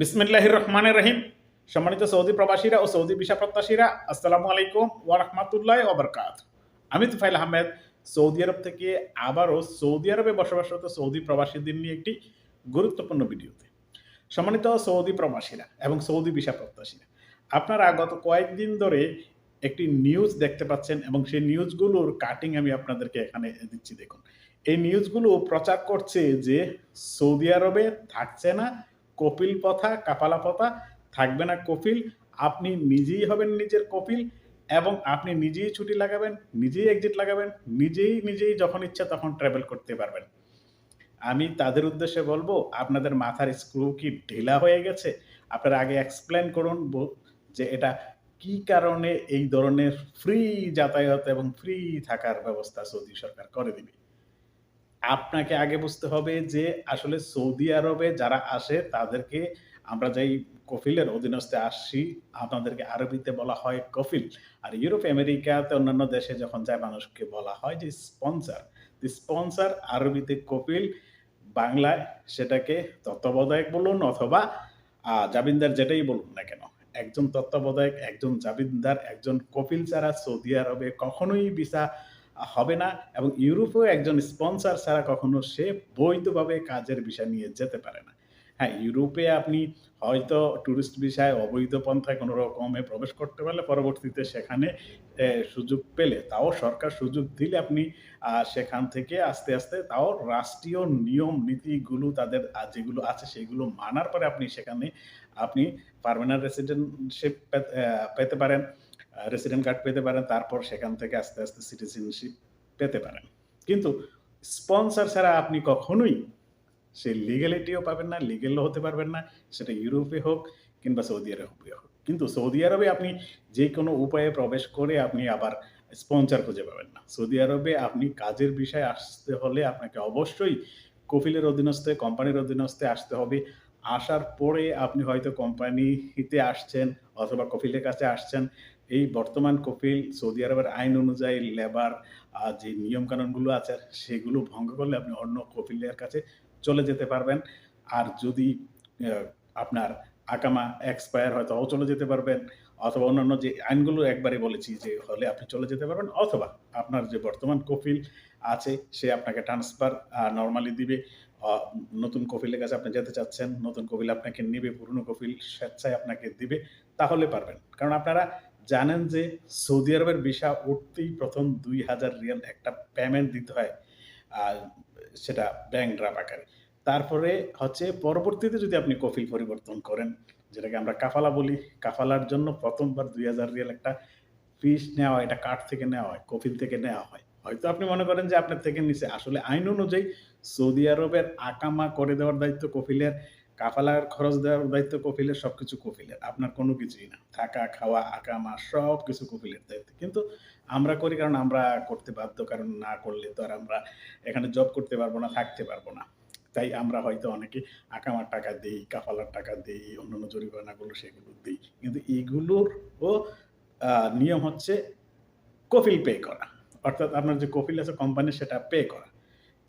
বিসমিল্লাহ রহমান রহিম। সম্মানিত সৌদি প্রবাসীরা ও সৌদি ভিসা প্রত্যাশীরা, আসসালামু আলাইকুম ওয়া রাহমাতুল্লাহ ওবরকাত আমি তুফাইল আহমেদ, সৌদি আরব থেকে আবারও সৌদি আরবে বসবাসরত সৌদি প্রবাসীদের নিয়ে একটি গুরুত্বপূর্ণ ভিডিওতে। সম্মানিত সৌদি প্রবাসীরা এবং সৌদি ভিসা প্রত্যাশীরা, আপনারা গত কয়েকদিন ধরে একটি নিউজ দেখতে পাচ্ছেন এবং সেই নিউজগুলোর কাটিং আমি আপনাদেরকে এখানে দিচ্ছি। দেখুন, এই নিউজগুলো প্রচার করছে যে সৌদি আরবে থাকছে না কপিল পথা কাপালা পথা থাকবে না কপিল। আপনি নিজেই হবেন নিজের কপিল এবং আপনি নিজেই ছুটি লাগাবেন, নিজেই এক্সিট লাগাবেন, নিজেই নিজেই যখন ইচ্ছা তখন ট্রাভেল করতে পারবেন। আমি তাদের উদ্দেশ্যে বলব, আপনাদের মাথার স্ক্রু কি ঢিলা হয়ে গেছে? আপনারা আগে এক্সপ্লেন করুন যে এটা কি কারণে এই ধরনের ফ্রি যাতায়াত এবং ফ্রি থাকার ব্যবস্থা সৌদি সরকার করে দিবে। আপনাকে আগে বুঝতে হবে যে আসলে সৌদি আরবে যারা আসে তাদেরকে আমরা যেই কফিলের অধীনস্থে আসছি আপনাদেরকে আরবিতে বলা হয় কফিল। আর ইউরোপ আমেরিকাতে অন্যান্য দেশে যখন যায় মানুষকে বলা হয় যে স্পন্সর। স্পন্সর আরবিতে কপিল বাংলায় সেটাকে তত্ত্বাবধায়ক বলুন অথবা আহ, জামিনদার যেটাই বলুন না কেন একজন তত্ত্বাবধায়ক একজন জাবিনদার একজন কপিল ছাড়া সৌদি আরবে কখনোই ভিসা হবে না এবং ইউরোপেও একজন স্পন্সর ছাড়া কখনো সে বৈধভাবে কাজের বিষয় নিয়ে যেতে পারে না। হ্যাঁ ইউরোপে আপনি হয়তো ট্যুরিস্ট বিষয়ে অবৈধ পন্থায় কোনো রকমে প্রবেশ করতে পারলে পরবর্তীতে সেখানে সুযোগ পেলে। তাও সরকার সুযোগ দিলে আপনি সেখান থেকে আস্তে আস্তে তাও রাষ্ট্রীয় নিয়ম, নীতিগুলো তাদের যেগুলো আছে সেগুলো মানার পরে আপনি সেখানে, আপনি পারমানেন্ট রেসিডেন্টশিপ পেতে পারেন। রেসিডেন্ট কার্ড পেতে পারেন, তারপর সেখান থেকে আস্তে আস্তে সিটিজেনশিপ পেতে পারেন। কিন্তু স্পন্সর ছাড়া আপনি কখনোই সেই লিগ্যালিটিও পাবেন না লিগেলও হতে পারবেন না, সেটা ইউরোপে হোক কিংবা সৌদি আরবে হোক। কিন্তু সৌদি আরবে আপনি যে কোনো উপায়ে প্রবেশ করে আপনি আবার স্পন্সর খুঁজে পাবেন না। সৌদি আরবে আপনি কাজের বিষয়ে আসতে হলে আপনাকে অবশ্যই কফিলের অধীনস্থে, কোম্পানির অধীনস্থে আসতে হবে। আসার পরে আপনি হয়তো কোম্পানিতে আসছেন অথবা কফিলের কাছে আসছেন এই বর্তমান কপিল সৌদি আরবের আইন অনুযায়ী লেবার যে নিয়ম কানুনগুলো আছে, সেগুলো ভঙ্গ করলে আপনি অন্য কপিলের কাছে চলে যেতে পারবেন। আর যদি আপনার আকামা এক্সপায়ার হয়, তাও চলে যেতে পারবেন। অথবা অন্যান্য যে আইনগুলো একবারে বলেছি যে হলে আপনি চলে যেতে পারবেন, অথবা আপনার যে বর্তমান কপিল আছে, সে আপনাকে ট্রান্সফার নর্মালি দিবে। নতুন কপিলের কাছে আপনি যেতে চাচ্ছেন, নতুন কপিল আপনাকে নেবে, পুরনো কপিল স্বেচ্ছায় আপনাকে দিবে, তাহলে পারবেন। কারণ আপনারা জানেন যে সৌদি আরবের ভিসা উঠতেই প্রথম দুই হাজার রিয়াল একটা পেমেন্ট দিতে হয় সেটা ব্যাংক ড্রাফট আকারে। তারপরে হচ্ছে পরবর্তীতে যদি আপনি কফিল পরিবর্তন করেন, যেটাকে আমরা কাফালা বলি, কাফালার জন্য প্রথমবার দুই হাজার রিয়াল একটা ফিস নেওয়া হয়, এটা কার্ড থেকে নেওয়া হয়, কফিল থেকে নেওয়া হয়। হয়তো আপনি মনে করেন যে আপনার থেকে নিচে আসলে আইন অনুযায়ী সৌদি আরবের আকামা করে দেওয়ার দায়িত্ব কফিলের। কাফালার খরচ দেওয়ার দায়িত্ব কফিলের, সবকিছু কফিলের। আপনার কোনো কিছুই না। থাকা, খাওয়া, আঁকা আকামা সব কিছু কফিলের দায়িত্ব। কিন্তু আমরা করি কারণ আমরা করতে বাধ্য, কারণ না করলে তো আর আমরা এখানে জব করতে পারব না, থাকতে পারব না। তাই আমরা হয়তো অনেকে আকামার টাকা দিই, কাফালার টাকা দিই, অন্যান্য জরিমানাগুলো সেগুলো দিই। কিন্তু এইগুলোর ও নিয়ম হচ্ছে কফিল পে করা। অর্থাৎ আপনার যে কফিল আছে কোম্পানি সেটা পে করা।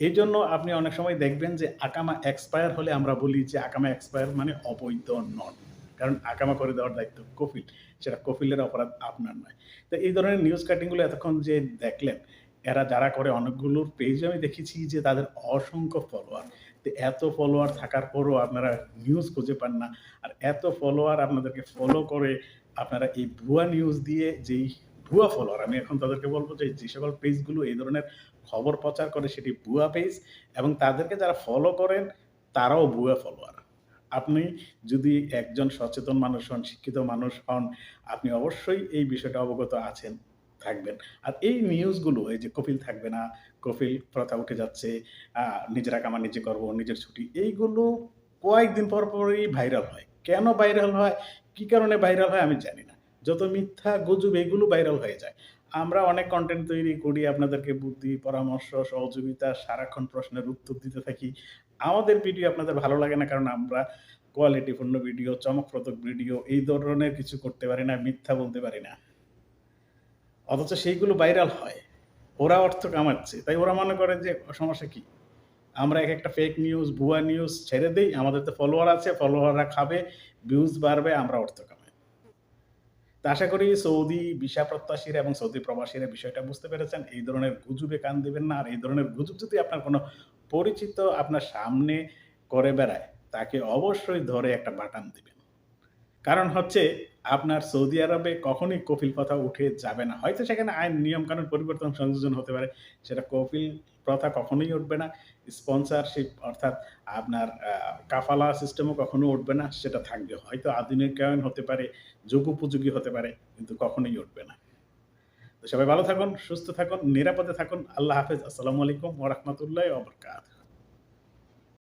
এই জন্য আপনি অনেক সময় দেখবেন যে আকামা এক্সপায়ার হলে আমরা বলি যে আকামা এক্সপায়ার মানে অবৈধ নন। কারণ আকামা করে দেওয়ার দায়িত্ব কফিল, সেটা কফিলের অপরাধ আপনার নয়। তো এই ধরনের নিউজ কাটিংগুলো এতক্ষণ যে দেখলেন, এরা যারা করে অনেকগুলোর পেজ আমি দেখেছি যে তাদের অসংখ্য ফলোয়ার তো এত ফলোয়ার থাকার পরও আপনারা নিউজ খুঁজে পান না। আর এত ফলোয়ার আপনাদেরকে ফলো করে আপনারা এই ভুয়া নিউজ দিয়ে যেই ভুয়া ফলোয়ার আমি এখন তাদেরকে বলব যে যে সকল পেজগুলো এই ধরনের খবর প্রচার করে সেটি ভুয়া পেজ এবং তাদেরকে যারা ফলো করেন, তারাও ভুয়া ফলোয়ার আপনি যদি একজন সচেতন মানুষ হন, শিক্ষিত মানুষ হন, আপনি অবশ্যই এই বিষয়টা অবগত আছেন, থাকবেন। আর এই নিউজগুলো এই যে কপিল থাকবে না, কপিল প্রথা উঠে যাচ্ছে নিজেরা কামা নিজে করব, নিজের ছুটি, এইগুলো কয়েকদিন পর পরই ভাইরাল হয়। কেন ভাইরাল হয়? কি কারণে ভাইরাল হয় আমি জানি না। যত মিথ্যা গুজব এগুলো ভাইরাল হয়ে যায়। আমরা অনেক কন্টেন্ট তৈরি করি আপনাদেরকে বুদ্ধি পরামর্শ সহযোগিতা সারাক্ষণ প্রশ্নের উত্তর দিতে থাকি। আমাদের ভিডিও আপনাদের ভালো লাগে না কারণ আমরা কোয়ালিটিপূর্ণ ভিডিও চমকপ্রদক ভিডিও এই ধরনের কিছু করতে পারি না মিথ্যা বলতে পারি না। অথচ সেইগুলো ভাইরাল হয়। ওরা অর্থ কামাচ্ছে। তাই ওরা মনে করে যে সমস্যা কি? আমরা এক একটা ফেক নিউজ, ভুয়া নিউজ ছেড়ে দিই। আমাদের তো ফলোয়ার আছে, ফলোয়াররা খাবে, ভিউজ বাড়বে, আমরা অর্থ। তো আশা করি সৌদি ভিসা প্রত্যাশীরা এবং সৌদি প্রবাসীরা বিষয়টা বুঝতে পেরেছেন। এই ধরনের গুজবে কান দেবেন না। আর এই ধরনের গুজব যদি আপনার কোনো পরিচিত আপনার সামনে করে বেড়ায়, তাকে অবশ্যই ধরে একটা বাটান দিবেন। কারণ হচ্ছে আপনার সৌদি আরবে কখনই কফিল প্রথা উঠে যাবে না। হয়তো সেখানে আইন নিয়ম-কানুন পরিবর্তন সংযোজন হতে পারে। সেটা কফিল প্রথা কখনোই উঠবে না। স্পন্সরশিপ অর্থাৎ আপনার কাফালা সিস্টেমও কখনো উঠবে না। সেটা থাকবে। হয়তো আধুনিকায়ন হতে পারে, যুগোপযোগী হতে পারে, কিন্তু কখনোই উঠবে না। তো সবাই ভালো থাকুন, সুস্থ থাকুন, নিরাপদে থাকুন। আল্লাহ হাফেজ। আসসালামু আলাইকুম ওয়া রাহমাতুল্লাহি ওয়া বারাকাতুহু।